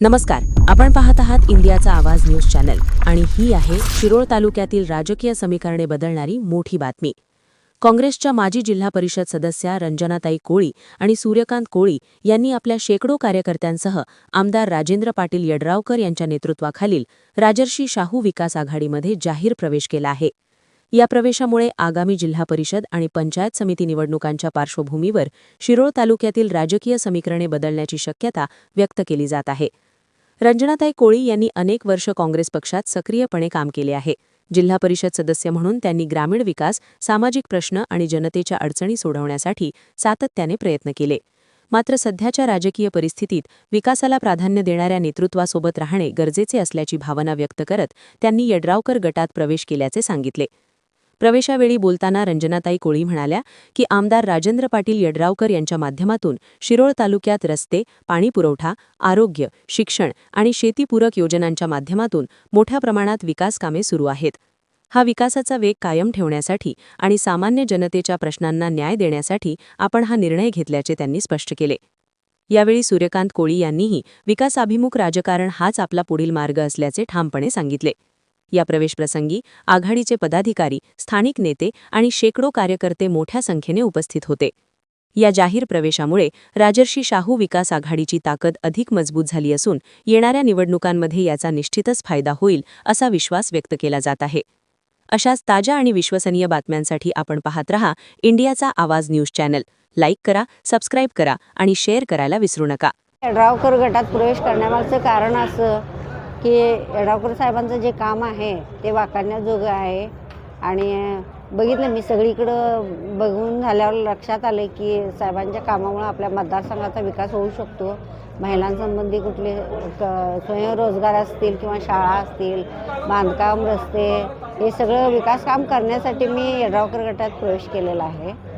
नमस्कार. आपण पाहत आहात इंडियाचा आवाज न्यूज चॅनल आणि ही आहे शिरोळ तालुक्यातील राजकीय समीकरणे बदलणारी मोठी बातमी. काँग्रेसच्या माजी जिल्हा परिषद सदस्या रंजनाताई कोळी आणि सूर्यकांत कोळी यांनी आपल्या शेकडो कार्यकर्त्यांसह आमदार राजेंद्र पाटील यड्रावकर यांच्या नेतृत्वाखालील राजर्षी शाहू विकास आघाडीमध्ये जाहीर प्रवेश केला आहे. या प्रवेशामुळे आगामी जिल्हा परिषद आणि पंचायत समिती निवडणुकांच्या पार्श्वभूमीवर शिरोळ तालुक्यातील राजकीय समीकरणे बदलण्याची शक्यता व्यक्त केली जात आहे. रंजनाताई कोळी यांनी अनेक वर्ष काँग्रेस पक्षात सक्रियपणे काम केले आहे. जिल्हा परिषद सदस्य म्हणून त्यांनी ग्रामीण विकास सामाजिक प्रश्न आणि जनतेच्या अडचणी सोडवण्यासाठी सातत्याने प्रयत्न केले. मात्र सध्याच्या राजकीय परिस्थितीत विकासाला प्राधान्य देणाऱ्या नेतृत्वासोबत राहणे गरजेचे असल्याची भावना व्यक्त करत त्यांनी यड्रावकर गटात प्रवेश केल्याचे सांगितले. प्रवेशावेळी बोलताना रंजनाताई कोळी म्हणाल्या की आमदार राजेंद्र पाटील यड्रावकर यांच्या माध्यमातून शिरोळ तालुक्यात रस्ते पाणीपुरवठा आरोग्य शिक्षण आणि शेतीपूरक योजनांच्या माध्यमातून मोठ्या प्रमाणात विकास कामे सुरू आहेत. हा विकासाचा वेग कायम ठेवण्यासाठी आणि सामान्य जनतेच्या प्रश्नांना न्याय देण्यासाठी आपण हा निर्णय घेतल्याचे त्यांनी स्पष्ट केले. यावेळी सूर्यकांत कोळी यांनीही विकासाभिमुख राजकारण हाच आपला पुढील मार्ग असल्याचे ठामपणे सांगितले. या प्रवेशप्रसंगी आघाडीचे पदाधिकारी स्थानिक नेते आणि शेकडो कार्यकर्ते मोठ्या संख्येने उपस्थित होते. या जाहीर प्रवेशामुळे राजर्षी शाहू विकास आघाडीची ताकद अधिक मजबूत झाली असून येणाऱ्या निवडणुकांमध्ये याचा निश्चितच फायदा होईल असा विश्वास व्यक्त केला जात आहे. अशाच ताज्या आणि विश्वसनीय बातम्यांसाठी आपण पाहत रहा इंडियाचा आवाज न्यूज चॅनल. लाईक करा सबस्क्राईब करा आणि शेअर करायला विसरू नका. गटात प्रवेश करण्यामागचं कारण असं की यड्रावकर साहेबांचं जे काम आहे ते वाकारण्याजोगं आहे. आणि बघितलं मी सगळीकडं बघून झाल्यावर लक्षात आलं की साहेबांच्या कामामुळे आपल्या मतदारसंघाचा विकास होऊ शकतो. महिलांसंबंधी कुठले क- स्वयंरोजगार असतील किंवा शाळा असतील बांधकाम रस्ते हे सगळं विकास काम करण्यासाठी मी येडावकर गटात प्रवेश केलेला आहे.